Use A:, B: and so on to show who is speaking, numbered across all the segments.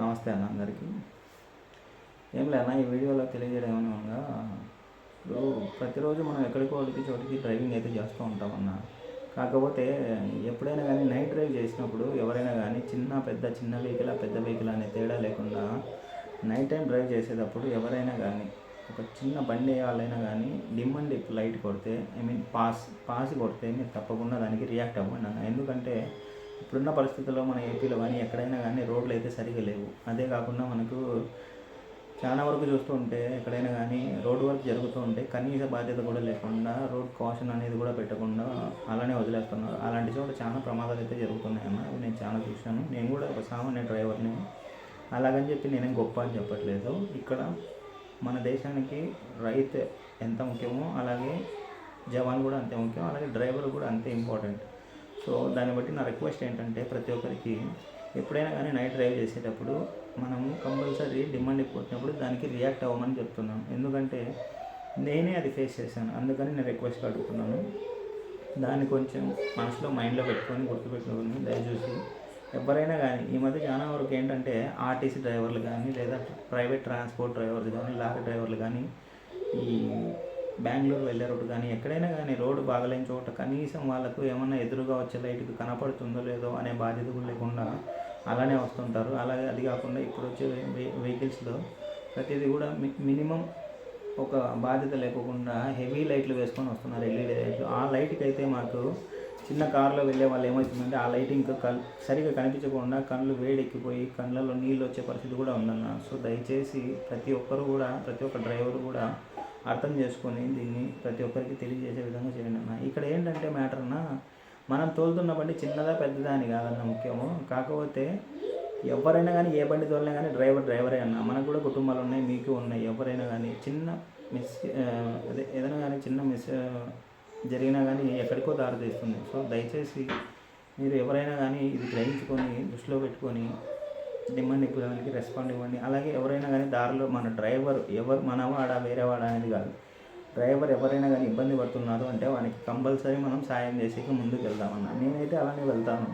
A: నమస్తే అన్న అందరికీ. ఏం లేదన్న ఈ వీడియోలో తెలియజేయడం ఏమనగా ఇప్పుడు ప్రతిరోజు మనం ఎక్కడికో ఒకటి చోటికి డ్రైవింగ్ అయితే చేస్తూ ఉంటామన్న కాకపోతే ఎప్పుడైనా కానీ నైట్ డ్రైవ్ చేసినప్పుడు ఎవరైనా కానీ చిన్న పెద్ద చిన్న వెహికల్ పెద్ద వెహికల్ అనే తేడా లేకుండా నైట్ టైం డ్రైవ్ చేసేటప్పుడు ఎవరైనా కానీ ఒక చిన్న బండి వాళ్ళైనా కానీ డిమ్ అండ్ లైట్ కొడితే ఐ మీన్ పాస్ పాస్ కొడితే మీరు తప్పకుండా దానికి రియాక్ట్ అవ్వండి అన్న. ఎందుకంటే ఇప్పుడున్న పరిస్థితుల్లో మన ఏపీలో కానీ ఎక్కడైనా కానీ రోడ్లు అయితే సరిగా లేవు. అదే కాకుండా మనకు చాలా వరకు చూస్తూ ఉంటే ఎక్కడైనా కానీ రోడ్ వర్క్ జరుగుతూ ఉంటే కనీస బాధ్యత కూడా లేకుండా రోడ్ కాషన్ అనేది కూడా పెట్టకుండా అలానే వదిలేస్తున్నారు. అలాంటి చోట చాలా ప్రమాదాలు అయితే జరుగుతున్నాయి అవి నేను చాలా చూశాను. నేను కూడా ఒక సామాన్య డ్రైవర్ని. అలాగని చెప్పి నేనేం గొప్ప అని చెప్పట్లేదు. ఇక్కడ మన దేశానికి రైతు ఎంత ముఖ్యమో అలాగే జవాన్ కూడా అంతే ముఖ్యం. అలాగే డ్రైవర్ కూడా అంతే ఇంపార్టెంట్. సో దాన్ని బట్టి నా రిక్వెస్ట్ ఏంటంటే ప్రతి ఒక్కరికి ఎప్పుడైనా కానీ నైట్ డ్రైవ్ చేసేటప్పుడు మనము కంపల్సరీ డిమాండ్ కొట్టినప్పుడు దానికి రియాక్ట్ అవ్వమని చెప్తున్నాను. ఎందుకంటే నేనే అది ఫేస్ చేశాను. అందుకని నేను రిక్వెస్ట్ అడుగుతున్నాను. దాన్ని కొంచెం మనసులో మైండ్లో పెట్టుకొని గుర్తుపెట్టుకొని దయచేసి ఎవరైనా కానీ ఈ మధ్య చాలా వరకు ఏంటంటే ఆర్టీసీ డ్రైవర్లు కానీ లేదా ప్రైవేట్ ట్రాన్స్పోర్ట్ డ్రైవర్లు కానీ లారీ డ్రైవర్లు కానీ ఈ బెంగళూరు వెళ్ళే రోడ్డు కానీ ఎక్కడైనా కానీ రోడ్డు బాగలేని చోట కనీసం వాళ్ళకు ఏమన్నా ఎదురుగా వచ్చే లైట్కి కనపడుతుందో లేదో అనే బాధ్యత కూడా లేకుండా అలానే వస్తుంటారు. అలాగే అది కాకుండా ఇప్పుడు వచ్చే వెహికల్స్లో ప్రతిదీ కూడా మి మినిమం ఒక బాధ్యత లేకుండా హెవీ లైట్లు వేసుకొని వస్తున్నారు ఎల్ఈడి లైట్లు. ఆ లైట్కి అయితే మాకు చిన్న కార్లో వెళ్ళే వాళ్ళు ఏమవుతుందంటే ఆ లైటింగ్ కల్ సరిగా కనిపించకుండా కళ్ళు వేడెక్కిపోయి కళ్ళలో నీళ్ళు వచ్చే పరిస్థితి కూడా ఉందన్న. సో దయచేసి ప్రతి ఒక్కరు కూడా ప్రతి ఒక్క డ్రైవర్ కూడా అర్థం చేసుకొని దీన్ని ప్రతి ఒక్కరికి తెలియజేసే విధంగా చేయండి అన్న. ఇక్కడ ఏంటంటే మ్యాటర్ అన్న మనం తోలుతున్న బండి చిన్నదా పెద్దదా అని కాదన్న ముఖ్యము. కాకపోతే ఎవరైనా కానీ ఏ బండి తోలినా కానీ డ్రైవర్ డ్రైవరే అన్న. మనకు కూడా కుటుంబాలు ఉన్నాయి మీకు ఉన్నాయి. ఎవరైనా కానీ చిన్న మిస్ అదే ఏదైనా కానీ చిన్న మిస్ జరిగినా కానీ ఎక్కడికో దారి తీస్తుంది. సో దయచేసి మీరు ఎవరైనా కానీ ఇది గ్రహించుకొని దృష్టిలో పెట్టుకొని డిమాండ్ ఇవ్వడానికి రెస్పాండ్ ఇవ్వండి. అలాగే ఎవరైనా కానీ దారిలో మన డ్రైవర్ ఎవరు మనవాడా వేరే వాడా అనేది కాదు. డ్రైవర్ ఎవరైనా కానీ ఇబ్బంది పడుతున్నారు అంటే వానికి కంపల్సరీ మనం సాయం చేసేకి ముందుకు వెళ్దామన్న నేనైతే అలానే వెళ్తాను.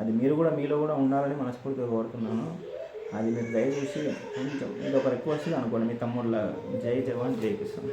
A: అది మీరు కూడా మీలో కూడా ఉండాలని మనస్ఫూర్తిగా కోరుతున్నాను. అది మీరు దయచేసి కొంచెం ఇది ఒక రిక్వెస్ట్గా అనుకోండి మీ తమ్ముళ్ళ. జై జవాన్ జై కిసాన్.